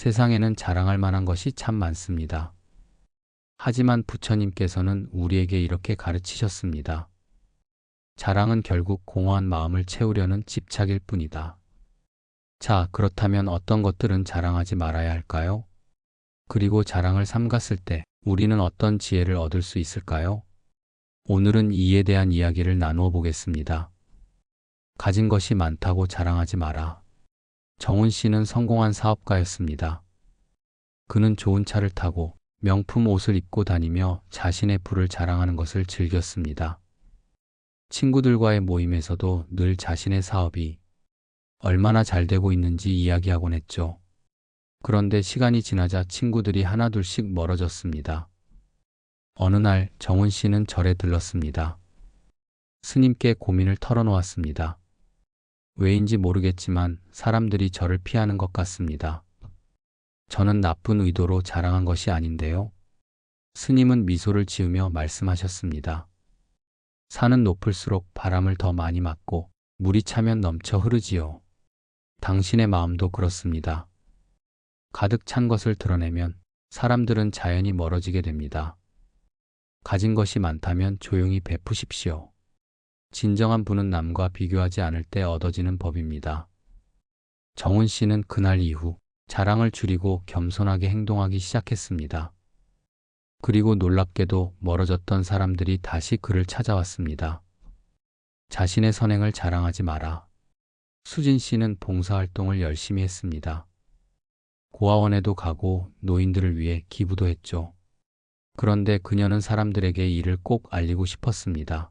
세상에는 자랑할 만한 것이 참 많습니다. 하지만 부처님께서는 우리에게 이렇게 가르치셨습니다. 자랑은 결국 공허한 마음을 채우려는 집착일 뿐이다. 자, 그렇다면 어떤 것들은 자랑하지 말아야 할까요? 그리고 자랑을 삼갔을 때 우리는 어떤 지혜를 얻을 수 있을까요? 오늘은 이에 대한 이야기를 나누어 보겠습니다. 가진 것이 많다고 자랑하지 마라. 정훈 씨는 성공한 사업가였습니다. 그는 좋은 차를 타고 명품 옷을 입고 다니며 자신의 부를 자랑하는 것을 즐겼습니다. 친구들과의 모임에서도 늘 자신의 사업이 얼마나 잘 되고 있는지 이야기하곤 했죠. 그런데 시간이 지나자 친구들이 하나둘씩 멀어졌습니다. 어느 날 정훈 씨는 절에 들렀습니다. 스님께 고민을 털어놓았습니다. 왜인지 모르겠지만 사람들이 저를 피하는 것 같습니다. 저는 나쁜 의도로 자랑한 것이 아닌데요. 스님은 미소를 지으며 말씀하셨습니다. 산은 높을수록 바람을 더 많이 맞고 물이 차면 넘쳐 흐르지요. 당신의 마음도 그렇습니다. 가득 찬 것을 드러내면 사람들은 자연히 멀어지게 됩니다. 가진 것이 많다면 조용히 베푸십시오. 진정한 부는 남과 비교하지 않을 때 얻어지는 법입니다. 정훈 씨는 그날 이후 자랑을 줄이고 겸손하게 행동하기 시작했습니다. 그리고 놀랍게도 멀어졌던 사람들이 다시 그를 찾아왔습니다. 자신의 선행을 자랑하지 마라. 수진 씨는 봉사활동을 열심히 했습니다. 고아원에도 가고 노인들을 위해 기부도 했죠. 그런데 그녀는 사람들에게 이를 꼭 알리고 싶었습니다.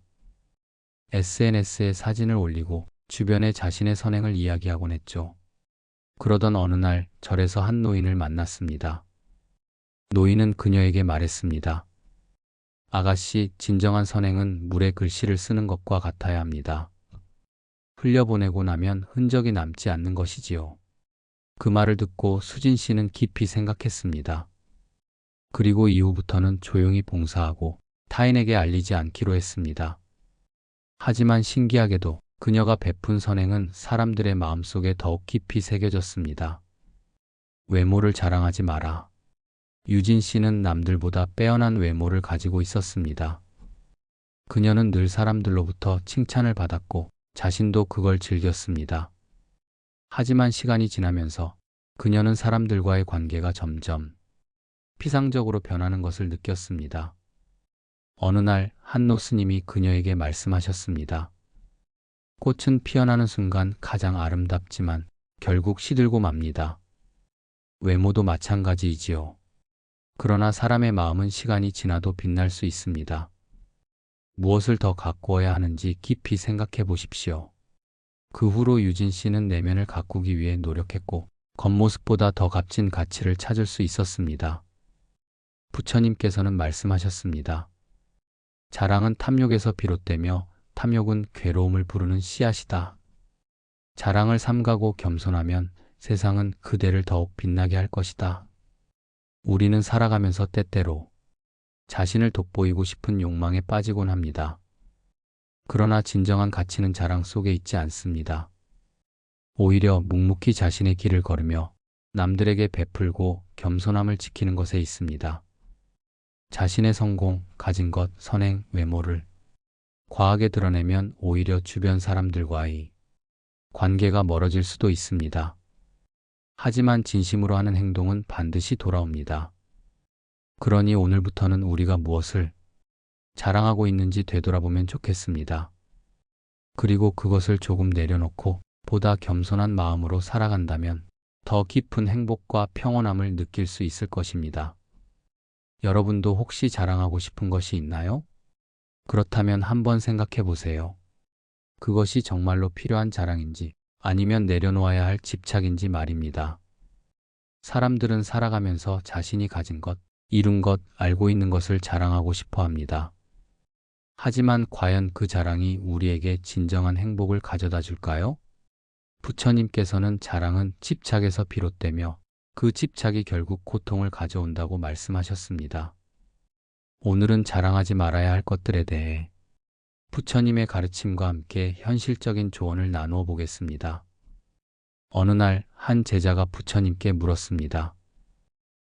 SNS에 사진을 올리고 주변에 자신의 선행을 이야기하곤 했죠. 그러던 어느 날 절에서 한 노인을 만났습니다. 노인은 그녀에게 말했습니다. 아가씨, 진정한 선행은 물에 글씨를 쓰는 것과 같아야 합니다. 흘려보내고 나면 흔적이 남지 않는 것이지요. 그 말을 듣고 수진 씨는 깊이 생각했습니다. 그리고 이후부터는 조용히 봉사하고 타인에게 알리지 않기로 했습니다. 하지만 신기하게도 그녀가 베푼 선행은 사람들의 마음속에 더욱 깊이 새겨졌습니다. 외모를 자랑하지 마라. 유진 씨는 남들보다 빼어난 외모를 가지고 있었습니다. 그녀는 늘 사람들로부터 칭찬을 받았고 자신도 그걸 즐겼습니다. 하지만 시간이 지나면서 그녀는 사람들과의 관계가 점점 피상적으로 변하는 것을 느꼈습니다. 어느 날 한노 스님이 그녀에게 말씀하셨습니다. 꽃은 피어나는 순간 가장 아름답지만 결국 시들고 맙니다. 외모도 마찬가지이지요. 그러나 사람의 마음은 시간이 지나도 빛날 수 있습니다. 무엇을 더 가꾸어야 하는지 깊이 생각해 보십시오. 그 후로 유진 씨는 내면을 가꾸기 위해 노력했고 겉모습보다 더 값진 가치를 찾을 수 있었습니다. 부처님께서는 말씀하셨습니다. 자랑은 탐욕에서 비롯되며 탐욕은 괴로움을 부르는 씨앗이다. 자랑을 삼가고 겸손하면 세상은 그대를 더욱 빛나게 할 것이다. 우리는 살아가면서 때때로 자신을 돋보이고 싶은 욕망에 빠지곤 합니다. 그러나 진정한 가치는 자랑 속에 있지 않습니다. 오히려 묵묵히 자신의 길을 걸으며 남들에게 베풀고 겸손함을 지키는 것에 있습니다. 자신의 성공, 가진 것, 선행, 외모를 과하게 드러내면 오히려 주변 사람들과의 관계가 멀어질 수도 있습니다. 하지만 진심으로 하는 행동은 반드시 돌아옵니다. 그러니 오늘부터는 우리가 무엇을 자랑하고 있는지 되돌아보면 좋겠습니다. 그리고 그것을 조금 내려놓고 보다 겸손한 마음으로 살아간다면 더 깊은 행복과 평온함을 느낄 수 있을 것입니다. 여러분도 혹시 자랑하고 싶은 것이 있나요? 그렇다면 한번 생각해 보세요. 그것이 정말로 필요한 자랑인지 아니면 내려놓아야 할 집착인지 말입니다. 사람들은 살아가면서 자신이 가진 것, 이룬 것, 알고 있는 것을 자랑하고 싶어 합니다. 하지만 과연 그 자랑이 우리에게 진정한 행복을 가져다 줄까요? 부처님께서는 자랑은 집착에서 비롯되며 그 집착이 결국 고통을 가져온다고 말씀하셨습니다. 오늘은 자랑하지 말아야 할 것들에 대해 부처님의 가르침과 함께 현실적인 조언을 나누어 보겠습니다. 어느 날 한 제자가 부처님께 물었습니다.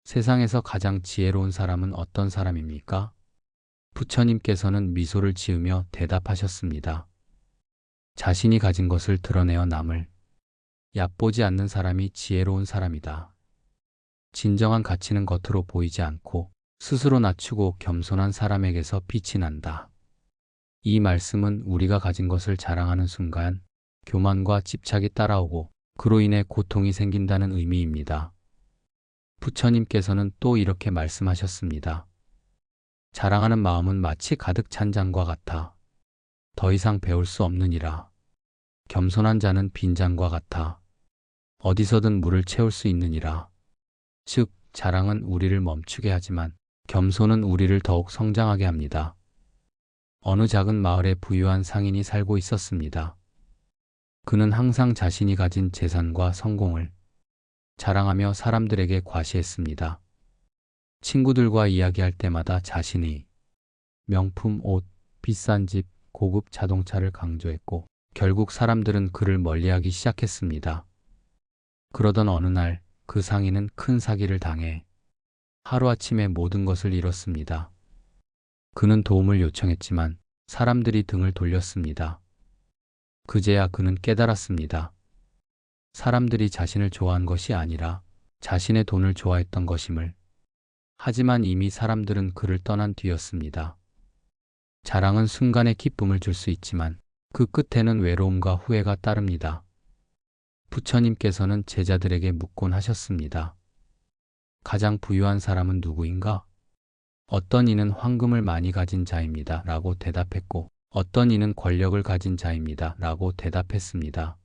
세상에서 가장 지혜로운 사람은 어떤 사람입니까? 부처님께서는 미소를 지으며 대답하셨습니다. 자신이 가진 것을 드러내어 남을 얕보지 않는 사람이 지혜로운 사람이다. 진정한 가치는 겉으로 보이지 않고 스스로 낮추고 겸손한 사람에게서 빛이 난다. 이 말씀은 우리가 가진 것을 자랑하는 순간 교만과 집착이 따라오고 그로 인해 고통이 생긴다는 의미입니다. 부처님께서는 또 이렇게 말씀하셨습니다. 자랑하는 마음은 마치 가득 찬 잔과 같아. 더 이상 배울 수 없느니라. 겸손한 자는 빈 잔과 같아. 어디서든 물을 채울 수 있느니라. 즉, 자랑은 우리를 멈추게 하지만 겸손은 우리를 더욱 성장하게 합니다. 어느 작은 마을에 부유한 상인이 살고 있었습니다. 그는 항상 자신이 가진 재산과 성공을 자랑하며 사람들에게 과시했습니다. 친구들과 이야기할 때마다 자신이 명품 옷, 비싼 집, 고급 자동차를 강조했고 결국 사람들은 그를 멀리하기 시작했습니다. 그러던 어느 날 그 상인은 큰 사기를 당해 하루아침에 모든 것을 잃었습니다. 그는 도움을 요청했지만 사람들이 등을 돌렸습니다. 그제야 그는 깨달았습니다. 사람들이 자신을 좋아한 것이 아니라 자신의 돈을 좋아했던 것임을. 하지만 이미 사람들은 그를 떠난 뒤였습니다. 자랑은 순간의 기쁨을 줄 수 있지만 그 끝에는 외로움과 후회가 따릅니다. 부처님께서는 제자들에게 묻곤 하셨습니다. 가장 부유한 사람은 누구인가? 어떤 이는 황금을 많이 가진 자입니다. 라고 대답했고, 어떤 이는 권력을 가진 자입니다. 라고 대답했습니다.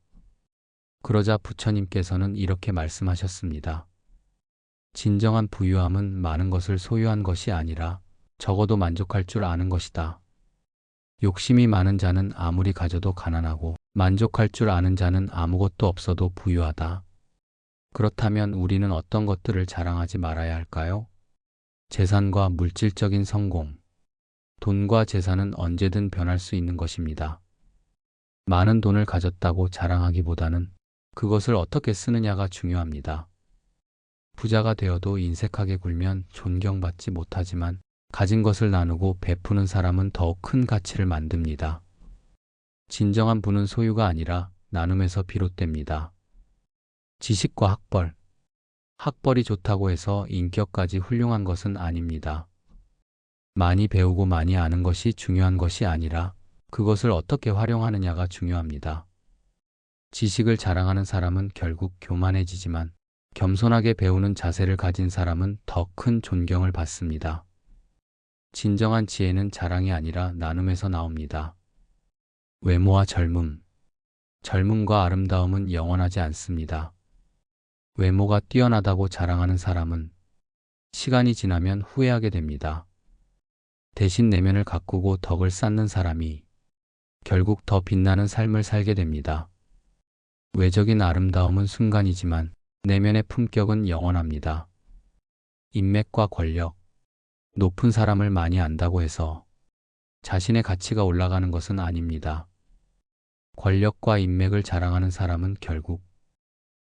그러자 부처님께서는 이렇게 말씀하셨습니다. 진정한 부유함은 많은 것을 소유한 것이 아니라 적어도 만족할 줄 아는 것이다. 욕심이 많은 자는 아무리 가져도 가난하고 만족할 줄 아는 자는 아무것도 없어도 부유하다. 그렇다면 우리는 어떤 것들을 자랑하지 말아야 할까요? 재산과 물질적인 성공. 돈과 재산은 언제든 변할 수 있는 것입니다. 많은 돈을 가졌다고 자랑하기보다는 그것을 어떻게 쓰느냐가 중요합니다. 부자가 되어도 인색하게 굴면 존경받지 못하지만 가진 것을 나누고 베푸는 사람은 더욱 큰 가치를 만듭니다. 진정한 부는 소유가 아니라 나눔에서 비롯됩니다. 지식과 학벌. 학벌이 좋다고 해서 인격까지 훌륭한 것은 아닙니다. 많이 배우고 많이 아는 것이 중요한 것이 아니라 그것을 어떻게 활용하느냐가 중요합니다. 지식을 자랑하는 사람은 결국 교만해지지만 겸손하게 배우는 자세를 가진 사람은 더 큰 존경을 받습니다. 진정한 지혜는 자랑이 아니라 나눔에서 나옵니다. 외모와 젊음. 젊음과 아름다움은 영원하지 않습니다. 외모가 뛰어나다고 자랑하는 사람은 시간이 지나면 후회하게 됩니다. 대신 내면을 가꾸고 덕을 쌓는 사람이 결국 더 빛나는 삶을 살게 됩니다. 외적인 아름다움은 순간이지만 내면의 품격은 영원합니다. 인맥과 권력, 높은 사람을 많이 안다고 해서 자신의 가치가 올라가는 것은 아닙니다. 권력과 인맥을 자랑하는 사람은 결국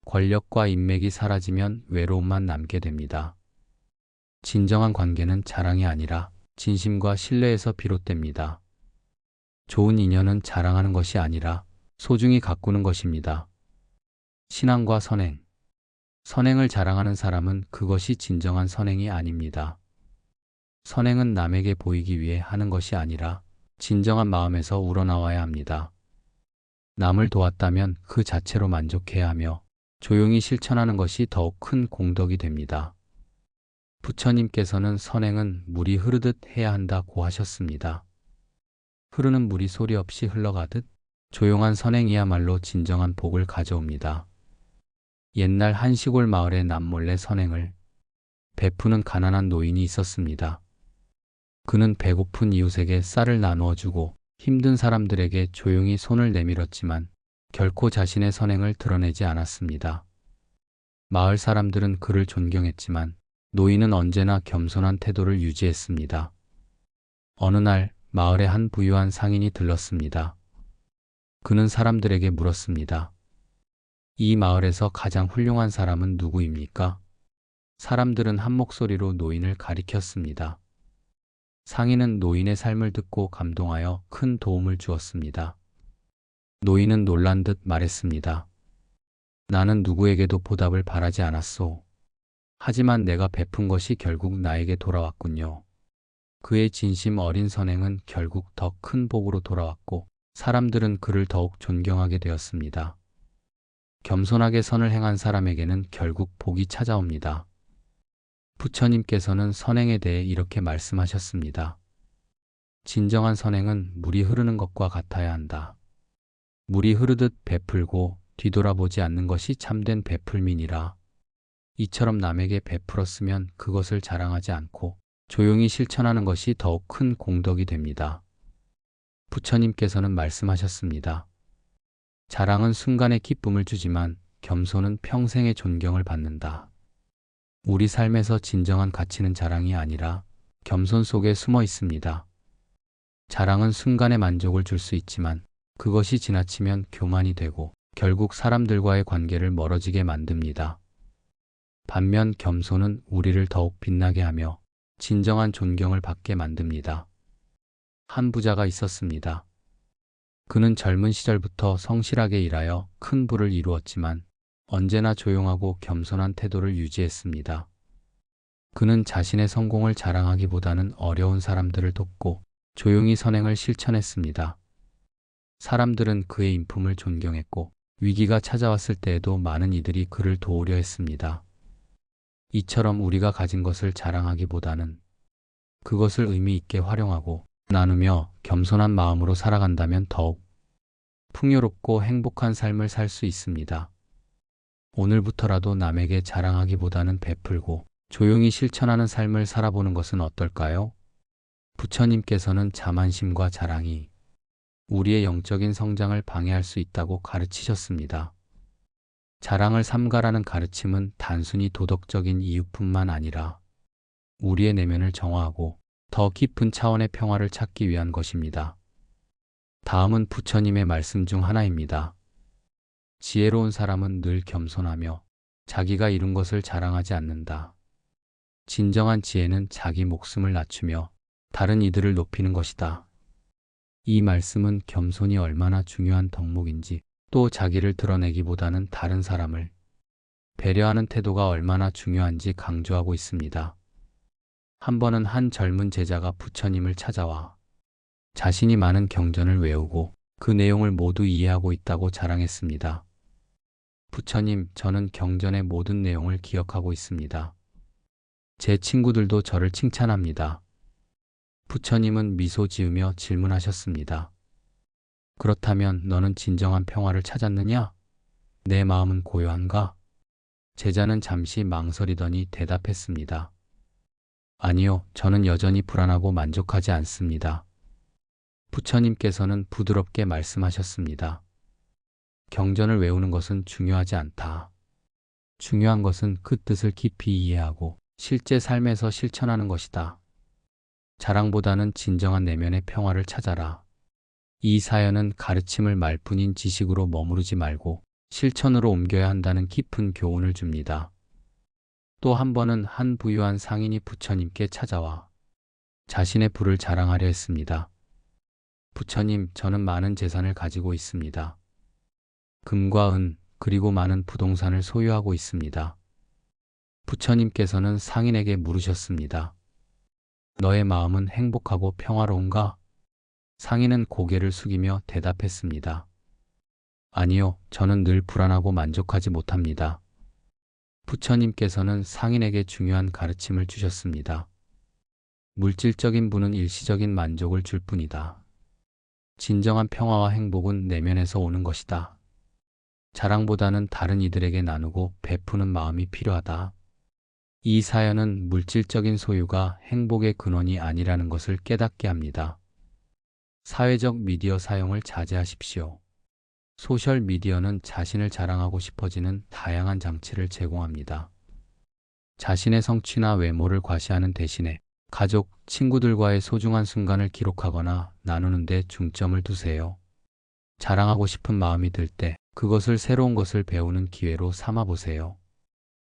권력과 인맥이 사라지면 외로움만 남게 됩니다. 진정한 관계는 자랑이 아니라 진심과 신뢰에서 비롯됩니다. 좋은 인연은 자랑하는 것이 아니라 소중히 가꾸는 것입니다. 신앙과 선행. 선행을 자랑하는 사람은 그것이 진정한 선행이 아닙니다. 선행은 남에게 보이기 위해 하는 것이 아니라 진정한 마음에서 우러나와야 합니다. 남을 도왔다면 그 자체로 만족해야 하며 조용히 실천하는 것이 더욱 큰 공덕이 됩니다. 부처님께서는 선행은 물이 흐르듯 해야 한다고 하셨습니다. 흐르는 물이 소리 없이 흘러가듯 조용한 선행이야말로 진정한 복을 가져옵니다. 옛날 한 시골 마을에 남몰래 선행을 베푸는 가난한 노인이 있었습니다. 그는 배고픈 이웃에게 쌀을 나누어 주고 힘든 사람들에게 조용히 손을 내밀었지만 결코 자신의 선행을 드러내지 않았습니다. 마을 사람들은 그를 존경했지만 노인은 언제나 겸손한 태도를 유지했습니다. 어느 날 마을에 한 부유한 상인이 들렀습니다. 그는 사람들에게 물었습니다. 이 마을에서 가장 훌륭한 사람은 누구입니까? 사람들은 한 목소리로 노인을 가리켰습니다. 상인은 노인의 삶을 듣고 감동하여 큰 도움을 주었습니다. 노인은 놀란 듯 말했습니다. 나는 누구에게도 보답을 바라지 않았소. 하지만 내가 베푼 것이 결국 나에게 돌아왔군요. 그의 진심 어린 선행은 결국 더 큰 복으로 돌아왔고 사람들은 그를 더욱 존경하게 되었습니다. 겸손하게 선을 행한 사람에게는 결국 복이 찾아옵니다. 부처님께서는 선행에 대해 이렇게 말씀하셨습니다. 진정한 선행은 물이 흐르는 것과 같아야 한다. 물이 흐르듯 베풀고 뒤돌아보지 않는 것이 참된 베풀민이라. 이처럼 남에게 베풀었으면 그것을 자랑하지 않고 조용히 실천하는 것이 더욱 큰 공덕이 됩니다. 부처님께서는 말씀하셨습니다. 자랑은 순간의 기쁨을 주지만 겸손은 평생의 존경을 받는다. 우리 삶에서 진정한 가치는 자랑이 아니라 겸손 속에 숨어 있습니다. 자랑은 순간의 만족을 줄 수 있지만 그것이 지나치면 교만이 되고 결국 사람들과의 관계를 멀어지게 만듭니다. 반면 겸손은 우리를 더욱 빛나게 하며 진정한 존경을 받게 만듭니다. 한 부자가 있었습니다. 그는 젊은 시절부터 성실하게 일하여 큰 부를 이루었지만 언제나 조용하고 겸손한 태도를 유지했습니다. 그는 자신의 성공을 자랑하기보다는 어려운 사람들을 돕고 조용히 선행을 실천했습니다. 사람들은 그의 인품을 존경했고 위기가 찾아왔을 때에도 많은 이들이 그를 도우려 했습니다. 이처럼 우리가 가진 것을 자랑하기보다는 그것을 의미 있게 활용하고 나누며 겸손한 마음으로 살아간다면 더욱 풍요롭고 행복한 삶을 살 수 있습니다. 오늘부터라도 남에게 자랑하기보다는 베풀고 조용히 실천하는 삶을 살아보는 것은 어떨까요? 부처님께서는 자만심과 자랑이 우리의 영적인 성장을 방해할 수 있다고 가르치셨습니다. 자랑을 삼가라는 가르침은 단순히 도덕적인 이유뿐만 아니라 우리의 내면을 정화하고 더 깊은 차원의 평화를 찾기 위한 것입니다. 다음은 부처님의 말씀 중 하나입니다. 지혜로운 사람은 늘 겸손하며 자기가 이룬 것을 자랑하지 않는다. 진정한 지혜는 자기 목숨을 낮추며 다른 이들을 높이는 것이다. 이 말씀은 겸손이 얼마나 중요한 덕목인지 또 자기를 드러내기보다는 다른 사람을 배려하는 태도가 얼마나 중요한지 강조하고 있습니다. 한 번은 한 젊은 제자가 부처님을 찾아와 자신이 많은 경전을 외우고 그 내용을 모두 이해하고 있다고 자랑했습니다. 부처님, 저는 경전의 모든 내용을 기억하고 있습니다. 제 친구들도 저를 칭찬합니다. 부처님은 미소 지으며 질문하셨습니다. 그렇다면 너는 진정한 평화를 찾았느냐? 내 마음은 고요한가? 제자는 잠시 망설이더니 대답했습니다. 아니요, 저는 여전히 불안하고 만족하지 않습니다. 부처님께서는 부드럽게 말씀하셨습니다. 경전을 외우는 것은 중요하지 않다. 중요한 것은 그 뜻을 깊이 이해하고 실제 삶에서 실천하는 것이다. 자랑보다는 진정한 내면의 평화를 찾아라. 이 사연은 가르침을 말뿐인 지식으로 머무르지 말고 실천으로 옮겨야 한다는 깊은 교훈을 줍니다. 또 한 번은 한 부유한 상인이 부처님께 찾아와 자신의 부를 자랑하려 했습니다. 부처님, 저는 많은 재산을 가지고 있습니다. 금과 은, 그리고 많은 부동산을 소유하고 있습니다. 부처님께서는 상인에게 물으셨습니다. 너의 마음은 행복하고 평화로운가? 상인은 고개를 숙이며 대답했습니다. 아니요, 저는 늘 불안하고 만족하지 못합니다. 부처님께서는 상인에게 중요한 가르침을 주셨습니다. 물질적인 부는 일시적인 만족을 줄 뿐이다. 진정한 평화와 행복은 내면에서 오는 것이다. 자랑보다는 다른 이들에게 나누고 베푸는 마음이 필요하다. 이 사연은 물질적인 소유가 행복의 근원이 아니라는 것을 깨닫게 합니다. 사회적 미디어 사용을 자제하십시오. 소셜 미디어는 자신을 자랑하고 싶어지는 다양한 장치를 제공합니다. 자신의 성취나 외모를 과시하는 대신에 가족, 친구들과의 소중한 순간을 기록하거나 나누는 데 중점을 두세요. 자랑하고 싶은 마음이 들 때 그것을 새로운 것을 배우는 기회로 삼아 보세요.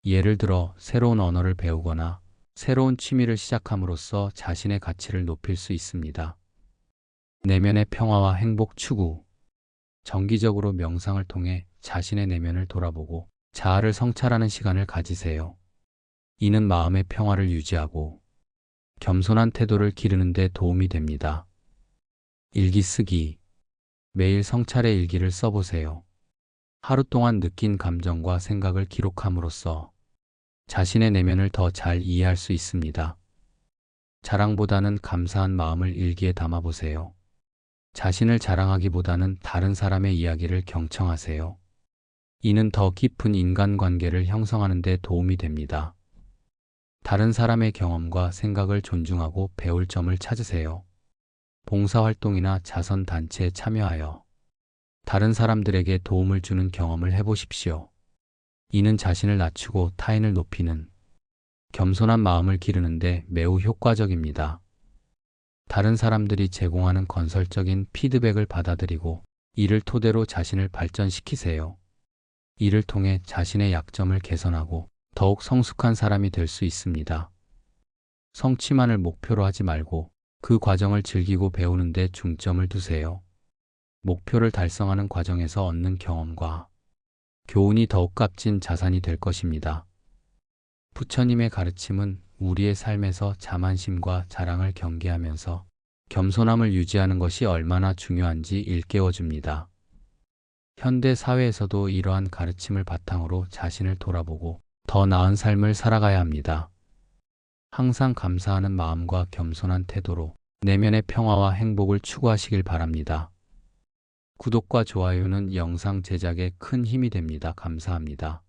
예를 들어 새로운 언어를 배우거나 새로운 취미를 시작함으로써 자신의 가치를 높일 수 있습니다. 내면의 평화와 행복 추구. 정기적으로 명상을 통해 자신의 내면을 돌아보고 자아를 성찰하는 시간을 가지세요. 이는 마음의 평화를 유지하고 겸손한 태도를 기르는 데 도움이 됩니다. 일기 쓰기. 매일 성찰의 일기를 써보세요. 하루 동안 느낀 감정과 생각을 기록함으로써 자신의 내면을 더 잘 이해할 수 있습니다. 자랑보다는 감사한 마음을 일기에 담아보세요. 자신을 자랑하기보다는 다른 사람의 이야기를 경청하세요. 이는 더 깊은 인간관계를 형성하는 데 도움이 됩니다. 다른 사람의 경험과 생각을 존중하고 배울 점을 찾으세요. 봉사활동이나 자선단체에 참여하여 다른 사람들에게 도움을 주는 경험을 해보십시오. 이는 자신을 낮추고 타인을 높이는 겸손한 마음을 기르는데 매우 효과적입니다. 다른 사람들이 제공하는 건설적인 피드백을 받아들이고 이를 토대로 자신을 발전시키세요. 이를 통해 자신의 약점을 개선하고 더욱 성숙한 사람이 될 수 있습니다. 성취만을 목표로 하지 말고 그 과정을 즐기고 배우는 데 중점을 두세요. 목표를 달성하는 과정에서 얻는 경험과 교훈이 더욱 값진 자산이 될 것입니다. 부처님의 가르침은 우리의 삶에서 자만심과 자랑을 경계하면서 겸손함을 유지하는 것이 얼마나 중요한지 일깨워 줍니다. 현대 사회에서도 이러한 가르침을 바탕으로 자신을 돌아보고 더 나은 삶을 살아가야 합니다. 항상 감사하는 마음과 겸손한 태도로 내면의 평화와 행복을 추구하시길 바랍니다. 구독과 좋아요는 영상 제작에 큰 힘이 됩니다. 감사합니다.